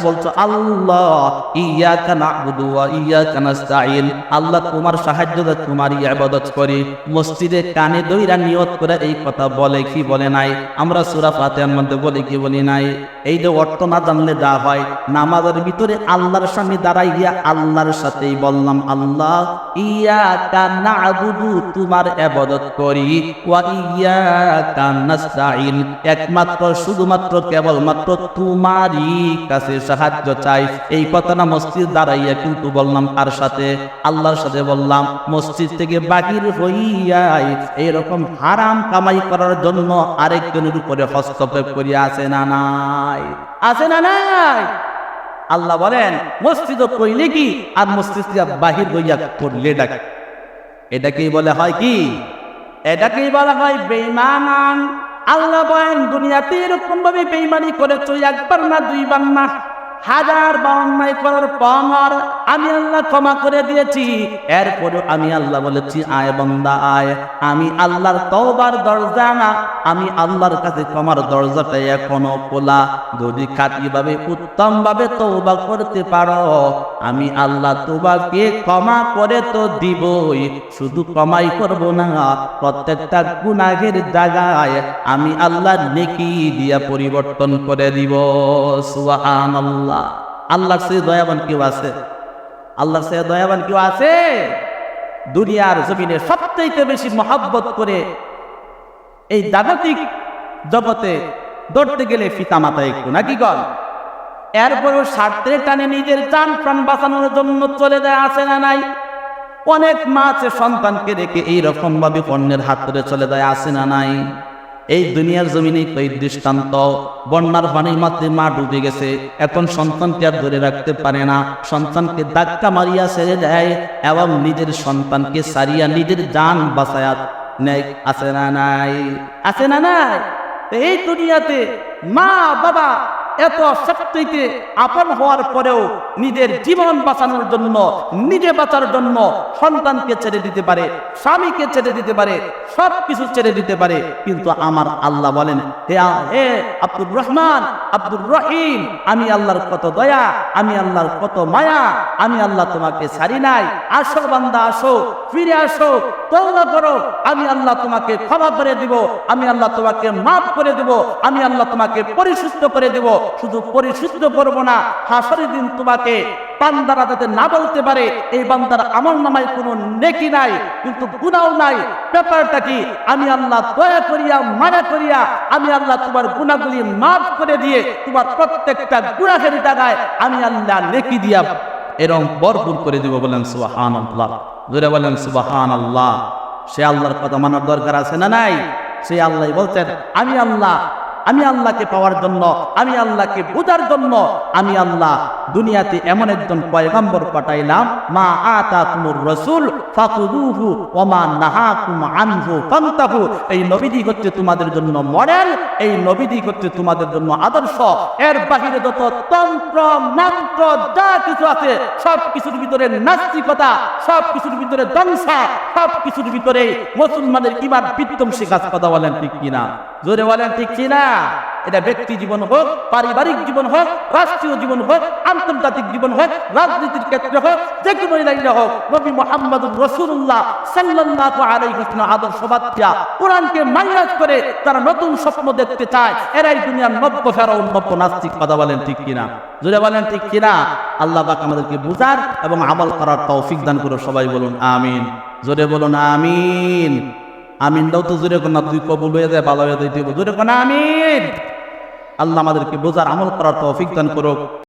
বলছো, আল্লাহ কানে না নামাজের ভিতরে আল্লাহর সামনে দাঁড়াইয়া আল্লাহর সাথেই বললাম, আল্লাহ, ইয়াকা না'বুদু, তোমার ইবাদত করি। নাস্তাঈন। একমাত্র, শুধুমাত্র, কেবলমাত্র তোমারই কাছে সাহায্য চাই। এই কথাটা মসজিদ দাঁড়াইয়া কিন্তু বললাম তার সাথে? আল্লাহর সাথে বললাম, মসজিদ থেকে বাহির হইয়াই এইরকম হারাম কামাই করার জন্য আরেকজনের উপরে হস্তক্ষেপ করিয়া আছে না নাই? আছে না নাই? আল্লাহ বলেন মসজিদ কইলে কি? আর মসজিদ বাহির হইয়া করলে ডাক। এটাকেই বলে হয় কি? এটাকেই বলা হয় বেইমান আল্লাহ বলেন দুনিয়াতে এরকম ভাবে বেইমানি করেছ একবার না দুইবার না। হাজার বা অন্যায় করার পর আমি আল্লাহ ক্ষমা করে দিয়েছি। এরপরে আমি আল্লাহ বলেছি, আয় বন্দা, আয়। আমি আল্লাহর তওবার দরজা না, আমি আল্লাহর কাছে ক্ষমার দরজাটা এখনও খোলা। যদি খাঁটিভাবে উত্তম ভাবে তওবা করতে পারো, আমি আল্লাহ তোমাকে ক্ষমা করে তো দিবই। শুধু ক্ষমাই করব না, প্রত্যেকটা গুনাহের জায়গায় আমি আল্লাহ নেকি দিয়া পরিবর্তন করে দিব। সুবহানাল্লাহ। আল্লাহর সে দয়াবান কেউ আছে? আল্লাহর সে দয়াবান কেউ আছে? দুনিয়ার জমিনে সবচেয়ে বেশি মহাব্বত করে এই জাগতিক জগতে ধরতে গেলে ফিতা মাথা একটু, নাকি গল এরপরও স্বার্থের টানে নিজের যান প্রাণ বাঁচানোর জন্য চলে যায়, আছে না নাই? অনেক মা আছে, সন্তানকে রেখে এই রকম ভাবে অন্যের হাত ধরে চলে যায় আসে না নাই? এই দুনিয়ার জমিনে কই দৃষ্টান্ত। বন্যার পানির মাত্রে মা ডুবে গেছে। এখন সন্তানকে আর ধরে রাখতে পারে না। সন্তানকে ধাক্কা মারিয়া ছেড়ে দেয় এবং নিজের সন্তানকে সারিয়া নিজের যান বাঁচায়া নেয়। আছে না নাই? আছে না নাই? এই দুনিয়াতে মা বাবা এত সত্যিতে আপন হওয়ার পরেও নিজের জীবন বাঁচানোর জন্য, নিজে বাঁচার জন্য সন্তানকে ছেড়ে দিতে পারে, স্বামীকে ছেড়ে দিতে পারে সব কিছু ছেড়ে দিতে পারে। কিন্তু আমার আল্লাহ বলেন, হে হে আব্দুর রহমান, আব্দুর রহিম, আমি আল্লাহর কত দয়া, আমি আল্লাহর কত মায়া, আমি আল্লাহ তোমাকে ছাড়ি নাই। আসো বান্দা, আসো। ফিরে আসো, তওবা করো। আমি আল্লাহ তোমাকে ক্ষমা করে দিব, আমি আল্লাহ তোমাকে মাফ করে দিব, আমি আল্লাহ তোমাকে পরিশুদ্ধ করে দিব। শুধু পরিশুদ্ধ করব না, হাসরের দিন তোমাকে বান্দারা যাতে না বলতে পারে, এই বান্দার আমল নামায় কোনো নেকি নাই, কিন্তু গুনাও নাই। ব্যাপারটা কি? আমি আল্লাহ দয়া করিয়া, মায়া করিয়া, আমি আল্লাহ তোমার গুণাগুলি মাফ করে দিয়ে তোমার প্রত্যেকটা গুণাহের জায়গায় আমি আল্লাহ নেকি দিয়া এরকম ভরপুর করে দিব বলেন সুবাহান জোরে বলেন সুবাহান আল্লাহ সে আল্লাহর কথা মানার দরকার আছে না নাই? সে আল্লাহ বলতেন, আমি আল্লাহ। আমি আল্লাহকে পাওয়ার জন্য, আমি আল্লাহকে বোঝার জন্য, আমি আল্লাহ দুনিয়াতে এমন একজন পয়গম্বর পাঠাইলাম, মা আতা তুমুর রসুল ফাকুদুহু ওমা নাহাকুম আনহু ফান্তাহু। এই নবীদি হচ্ছে তোমাদের জন্য মডেল, এই নবীদি হচ্ছে তোমাদের জন্য আদর্শ। এর বাহিরে যত তন্ত্র, মন্ত্র, যা কিছু আছে সব কিছুর ভিতরে নাস্তিকতা সব কিছুর ভিতরে দংসা সব কিছুর ভিতরে মুসলমানের ইমান বিধ্বংসী কাজ কথা বলেন ঠিক কিনা? জোরে বলেন, ঠিক কিনা? এটা ব্যক্তি জীবন হোক, পারিবারিক জীবন হোক, রাষ্ট্রীয় জীবন হোক, আন্তর্জাতিক জীবন হোক, রাজনীতির ক্ষেত্রে হোক, যে কোনো লাইনে হোক, নবী মোহাম্মদ রসুল্লাহ আলাইহি ওয়াসাল্লাম আদর্শ বাচ্চা কোরআনকে মাইনাস করে তারা নতুন স্বপ্ন দেখতে চায়। এরাই দুনিয়ার নব্য ফেরাউন, নব্য নাস্তিক। কথা বলেন, ঠিক কিনা? জোরে বলেন, ঠিক কিনা? আল্লাহ পাক আমাদেরকে বুঝার এবং আমল করার তৌফিক দান করে সবাই বলুন, আমিন। জোরে বলুন, আমিন। আমিন দাও তো, জোরে কোন তুই কবুল হয়ে যায়, ভালো হয়ে যায় জোরে কোন আমিন। আল্লাহ আমাদেরকে বোঝার আমল করার তৌফিক দান করুক।